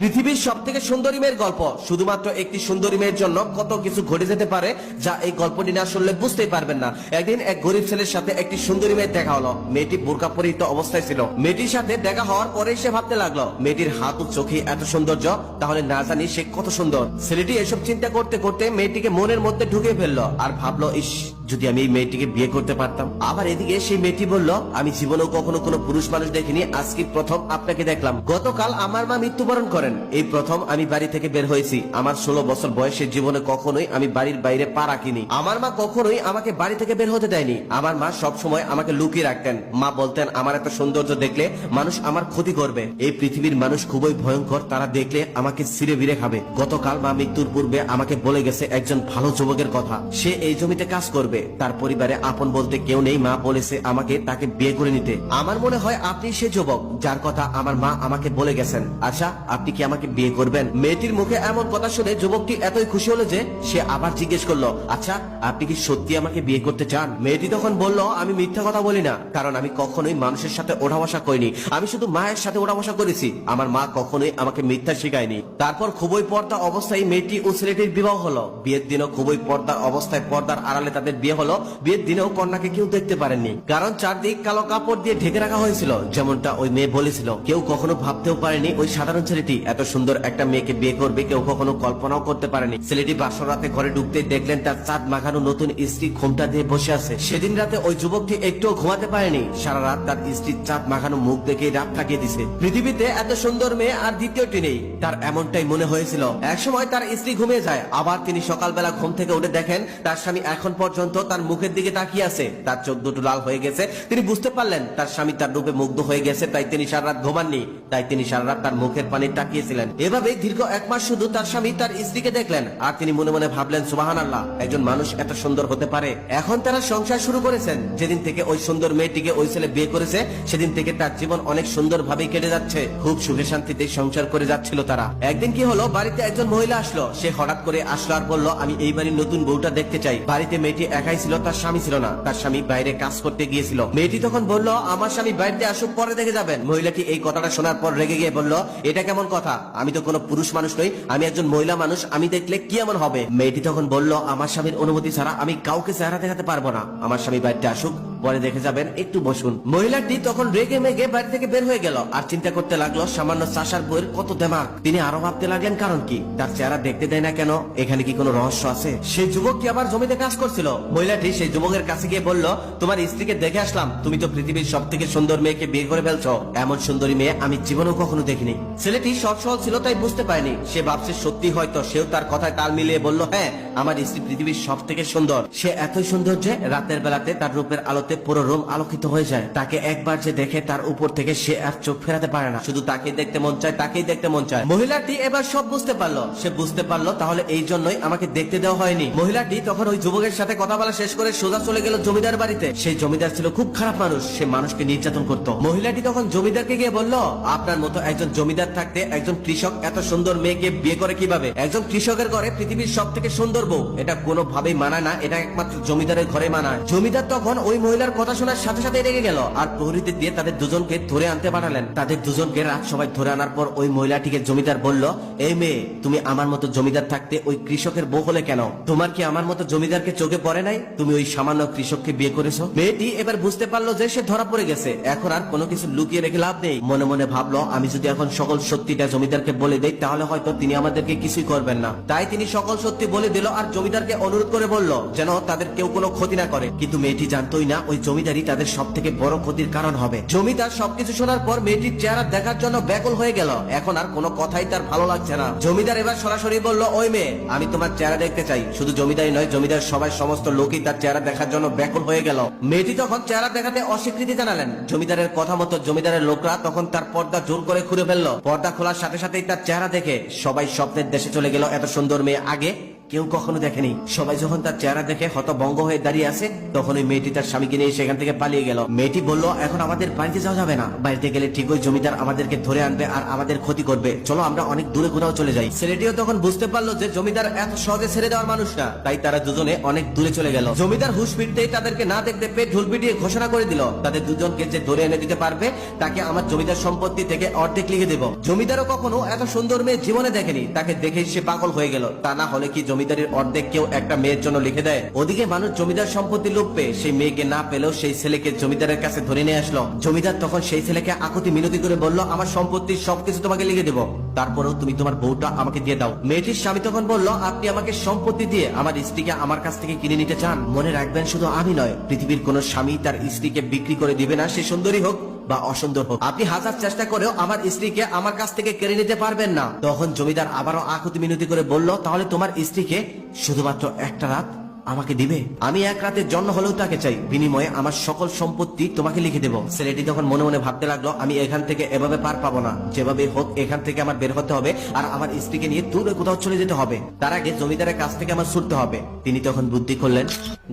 পৃথিবীর সব থেকে সুন্দরী মেয়ের গল্প। শুধুমাত্র একটি সুন্দরী মেয়ের জন্য কত কিছু ঘটে যেতে পারে, যা এই গল্পটি না শুনলে বুঝতেই পারবেন না। একদিন এক গরিব ছেলের সাথে একটি সুন্দরী মেয়ের দেখা হলো। মেয়েটি বোরকা পরিহিত অবস্থায় ছিল। মেয়েটির সাথে দেখা হওয়ার পরে সে ভাবতে লাগল, মেয়েটির হাত ও চোখে এত সৌন্দর্য, তাহলে না জানি সে কত সুন্দর। ছেলেটি এসব চিন্তা করতে করতে মেয়েটিকে মনের মধ্যে ঢুকে ফেলল আর ভাবলো, ইস যদি আমি এই মেয়েটিকে বিয়ে করতে পারতাম। আবার এদিকে সেই মেয়েটি বলল, আমি জীবনেও কখনো কোনো পুরুষ মানুষ দেখিনি। আজকে প্রথম আপনাকে দেখলাম। গতকাল আমার মা মৃত্যুবরণ করেন। এই প্রথম আমি বাড়ি থেকে বের হয়েছি। আমার ষোলো বছর বয়সে জীবনে কখনোই আমি বাড়ির বাইরে পা রাখিনি। আমার মা কখনোই আমাকে বাড়ি থেকে বের হতে দেয়নি। আমার মা সব সময় আমাকে লুকিয়ে রাখতেন। মা বলতেন, আমার এত সৌন্দর্য দেখলে মানুষ আমার ক্ষতি করবে। এই পৃথিবীর মানুষ খুবই ভয়ঙ্কর। তারা দেখলে আমাকে সিরে বিড়ে খাবে। গতকাল মা মৃত্যুর পূর্বে আমাকে বলে গেছে একজন ভালো যুবকের কথা। সে এই জমিতে কাজ করবে। তার পরিবারে আপন বলতে কেউ নেই, মা বলেছে আমাকে তাকে বিয়ে করে নিতে। আমার মনে হয় আপনি সে যুবক, যার কথা আমার মা আমাকে বলে গেছেন। আচ্ছা আপনি কি আমাকে বিয়ে করবেন? মেয়েটির মুখে এমন কথা শুনে যুবকটি এতই খুশি হলো যে সে আবার জিজ্ঞেস করল আচ্ছা আপনি কি সত্যি আমাকে বিয়ে করতে চান? মেয়েটি তখন বলল, আমি মিথ্যা কথা বলি না, কারণ আমি কখনোই মানুষের সাথে ওঠা বসা করিনি। আমি শুধু মায়ের সাথে ওঠা বসা করেছি। আমার মা কখনোই আমাকে মিথ্যা শিখায়নি। তারপর খুবই পর্দা অবস্থায় মেয়েটি ও ছেলেটির বিবাহ হলো। বিয়ের দিনও খুবই পর্দার অবস্থায় পর্দার আড়ালে তাদের বিয়ে হলো, বিয়ের দিনেও কন্যাকে কেউ দেখতে পারেননি। কারণ চারদিক কালো কাপড় দিয়ে ঢেকে রাখা হয়েছিল, যেমনটা ওই মেয়ে বলেছিল। কেউ কখনো ভাবতেও পারেনি ওই সাধারণ ছেলেটি এত সুন্দর একটা মেয়েকে বিয়ে করবে, কেউ কখনো কল্পনাও করতে পারেনি। ছেলেটি বাসর রাতে ঘরে ঢুকতে দেখলেন তার চাঁদ মাখানো নতুন স্ত্রী ঘোমটা দিয়ে বসে আছে। সেদিন রাতে ওই যুবকটি একটুও ঘুমাতে পারেনি। সারা রাত তার স্ত্রীর চাঁদ মাখানো মুখ দেখে রাত কাটিয়ে দিছে। পৃথিবীতে এত সুন্দর মেয়ে আর দ্বিতীয়টি নেই। তার এমনটাই মনে হয়েছিল। একসময় তার স্ত্রী ঘুমিয়ে যায়। আবার তিনি সকালবেলা ঘুম থেকে উঠে দেখেন, তার স্বামী এখন পর্যন্ত তার মুখের দিকে তাকিয়ে আছে। তার চোখ দুটো লাল হয়ে গেছে। তিনি বুঝতে পারলেন, তার স্বামী তার রূপে মুগ্ধ হয়ে গেছে, তাই তিনি সারা রাত ঘুমাননি। তাই তিনি সারা রাত তার মুখের পানি তাকিয়েছিলেন। এভাবে দীর্ঘ এক মাস শুধু তার স্বামী তার স্ত্রীকে দেখলেন। আর তিনি মনে মনে ভাবলেন সুবাহান আল্লাহ একজন মানুষ এত সুন্দর হতে পারে। এখন তারা সংসার শুরু করেছেন। যেদিন থেকে ওই সুন্দর মেয়েটিকে ওই ছেলে বিয়ে করেছে, সেদিন থেকে তার জীবন অনেক সুন্দর ভাবে কেটে যাচ্ছে। খুব সুখে শান্তিতে সংসার করে যাচ্ছিল তারা। একদিন কি হলো, বাড়িতে একজন মহিলা আসলো। সে হঠাৎ করে আসলো আর বলল, আমি এই বাড়ির নতুন বউটা দেখতে চাই। বাড়িতে মেয়েটি একাই ছিল তার স্বামী ছিল না। তার স্বামী বাইরে কাজ করতে গিয়েছিল। মেয়েটি তখন বলল, আমার স্বামী বাইরে আসুক, পরে দেখে যাবেন। মহিলাটি এই কথাটা শোনার পর রেগে গিয়ে বলল, এটা কেমন কথা? আমি তো কোনো পুরুষ মানুষ নই, আমি একজন মহিলা মানুষ, আমি দেখলে কি এমন হবে? মেয়েটি তখন বলল, আমার স্বামীর অনুমতি ছাড়া আমি কাউকে চেহারা দেখাতে পারব না। আমার স্বামী বাইরে আসুক পরে দেখে যাবেন, একটু বসুন। মহিলাটি তখন রেগে মেগে বাড়ি থেকে বের হয়ে গেল। আর চিন্তা করতে লাগল, সামান্য চাষার বইয়ের কত দেমাক। তিনি আরও ভাবতে লাগলেন, কারণ কি? তার চেহারা দেখতে দেয় না কেন? এখানে কি কোনো রহস্য আছে? সেই যুবকটি আবার জমিতে কাজ করছিল? মহিলাটি সেই যুবকের কাছে গিয়ে বলল, তোমার স্ত্রীকে দেখে আসলাম। তুমি তো পৃথিবীর সব থেকে সুন্দর মেয়েকে বিয়ে করে ফেলছো। এমন সুন্দরী মেয়ে আমি জীবনেও কখনো দেখিনি। ছেলেটি সৎ সহজ ছিল, তাই বুঝতে পারেনি। সে ভাবছে, সত্যি হয়তো সেও তার কথায় তাল মিলিয়ে বলল হ্যাঁ আমার স্ত্রী পৃথিবীর সব থেকে সুন্দর। সে এতই সুন্দর যে রাতের বেলাতে তার রূপের আলোতে পুরো রুম আলোকিত হয়ে যায়। তাকে একবার যে দেখে তার উপর থেকে সে আর চোখ ফেরাতে পারে না। শুধু তাকে দেখতে মন চায়, তাকেই দেখতে মন চায়। মহিলাটি এবার সব বুঝতে পারল। সে বুঝতে পারল, তাহলে এই জন্যই আমাকে দেখতে দেওয়া হয়নি। মহিলাটি তখন ওই যুবকের সাথে কথা বলা শেষ করে সোজা চলে গেল জমিদার বাড়িতে। সেই জমিদার ছিল খুব খারাপ মানুষ, সে মানুষকে নির্যাতন করত। মহিলাটি তখন জমিদারকে গিয়ে বলল, আপনার মতো একজন জমিদার থাকতে একজন কৃষক এত সুন্দর মেয়েকে বিয়ে করে কীভাবে? একজন কৃষকের ঘরে পৃথিবীর সব থেকে সুন্দর বউ। এটা কোনোভাবেই মানায় না, এটা একমাত্র জমিদারের ঘরে মানায়। জমিদার তখন ওই মহিলার কথা শোনার সাথে সাথে রেগে গেল। আর প্রহরীদের দিয়ে তাদের দুজনকে ধরে আনতে পাঠালেন। তাদের দুজনকে রাত সবাই ধরে আনার পর ওই মহিলাটিকে জমিদার বলল, এই মেয়ে, তুমি আমার মতো জমিদার থাকতে ওই কৃষকের বউ হলে কেন? তোমার কি আমার মতো জমিদারকে চোখে পড়ে নাই? তুমি ওই সামান্য কৃষককে বিয়ে করেছ? মেয়েটি এবার বুঝতে পারল যে সে ধরা পড়ে গেছে। এখন আর কোনো কিছু লুকিয়ে রেখে লাভ নেই। মনে মনে ভাবলো, আমি যদি এখন সকল সত্যিটা জমিদারকে বলে দেই, তাহলে হয়তো তিনি আমাদেরকে কিছুই করবেন না। তাই তিনি সকল সত্যি বলে দিল আর জমিদারকে অনুরোধ করে বলল, যেন তাদের কেউ কোনো ক্ষতি না করে। কিন্তু মেয়েটি জানতোই না ওই জমিদারই তাদের সব থেকে বড় ক্ষতির কারণ হবে। জমিদার সবকিছু শোনার পর মেয়েটির চেহারা দেখার জন্য ব্যাকুল হয়ে গেল। এখন আর কোনো কথাই তার ভালো লাগছে না। জমিদার এবার সরাসরি বলল, ওই মেয়ে, আমি তোমার চেহারা দেখতে চাই। শুধু জমিদারই নয়, জমিদার সবাই সমস্ত লোকই তার চেহারা দেখার জন্য ব্যাকুল হয়ে গেল। মেয়েটি তখন চেহারা দেখাতে অস্বীকৃতি জানালেন। জমিদারের কথা মতো জমিদারের লোকরা তখন তার পর্দা জোর করে খুলে ফেলল। পর্দা খোলার সাথে সাথেই তার চেহারা দেখে সবাই স্বপ্নের দেশে চলে গেল। এত সুন্দর মেয়ে আগে কেউ কখনো দেখেনি। সবাই যখন তার চেহারা দেখে হতভঙ্গ হয়ে দাঁড়িয়ে আছে, তখন ওই মেয়েটি তার স্বামীকে নিয়ে সেখান থেকে পালিয়ে গেল। মেয়েটি বলল, এখন আমাদের বাড়িতে যাওয়া যাবে না। বাড়িতে গেলে ঠিক ওই জমিদার আমাদেরকে ধরে আনবে আর আমাদের ক্ষতি করবে। চলো আমরা অনেক দূরে কোথাও চলে যাই। ছেলেটিও তখন বুঝতে পারল যে জমিদার এত সহজে ছেড়ে দেওয়ার মানুষ না। তাই তারা দুজনে অনেক দূরে চলে গেল। জমিদার হুশ ফিরতেই তাদেরকে না দেখতে পেয়ে ঢুল পিটিয়ে ঘোষণা করে দিল, তাদের দুজনকে যে ধরে এনে দিতে পারবে, তাকে আমার জমিদার সম্পত্তি থেকে অর্ধেক লিখে দেব। জমিদারও কখনো এত সুন্দর মেয়ে জীবনে দেখেনি। তাকে দেখে সে পাগল হয়ে গেল। তা না হলে কি জমিদারের অর্ধেক কেউ একটা মেয়ের জন্য লিখে দেয়। ওদিকে মানুষ জমিদার সম্পত্তি লোভ পেয়ে সেই মেয়েকে না পেলেও সেই ছেলেকে জমিদারের কাছে ধরে নিয়ে আসলো। জমিদার তখন সেই ছেলেকে আকুতি মিনতি করে বলল, আমার সম্পত্তি সবকিছু তোমাকে লিখে দেবো। তারপরেও তুমি তোমার বউটা আমাকে দিয়ে দাও। মেয়েটির স্বামী তখন বলল, আপনি আমাকে সম্পত্তি দিয়ে আমার স্ত্রীকে আমার কাছ থেকে কিনে নিতে চান? মনে রাখবেন শুধু আমি নয়, পৃথিবীর কোন স্বামী তার স্ত্রীকে বিক্রি করে দিবে না, সে সুন্দরী হোক। বা অসুন্দর হোক আপনি হাজার চেষ্টা করেও আমার স্ত্রীকে আমার কাছ থেকে কেড়ে নিতে পারবেন না। তখন জমিদার আবারও আকুতি মিনতি করে বলল, তাহলে তোমার স্ত্রীকে শুধুমাত্র একটা রাত আমাকে দিবে? আমি এক রাতের জন্য হলেও তাকে চাই। বিনিময়ে আমার সকল সম্পত্তি তোমাকে লিখে দেব। ছেলেটি তখন মনে মনে ভাবতে লাগল, আমি এখান থেকে এভাবে পার পাবো না। যেভাবে হোক, এখান থেকে আমার বের হতে হবে আর আমার স্ত্রীকে নিয়ে দূরে কোথাও চলে যেতে হবে। তার আগে জমিদারের কাছ থেকে আমার ছুটতে হবে। তিনি তখন বুদ্ধি করলেন,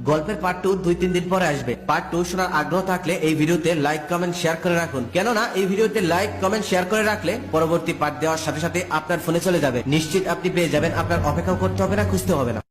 গল্পের পার্ট টু দুই তিন দিন পরে আসবে। পার্ট টু শোনার আগ্রহ থাকলে এই ভিডিওতে লাইক কমেন্ট শেয়ার করে রাখুন। কেননা এই ভিডিওতে লাইক কমেন্ট শেয়ার করে রাখলে পরবর্তী পার্ট দেওয়ার সাথে সাথে আপনার ফোনে চলে যাবে। নিশ্চিত আপনি পেয়ে যাবেন, আপনার অপেক্ষা করতে হবে না খুঁজতে হবে না।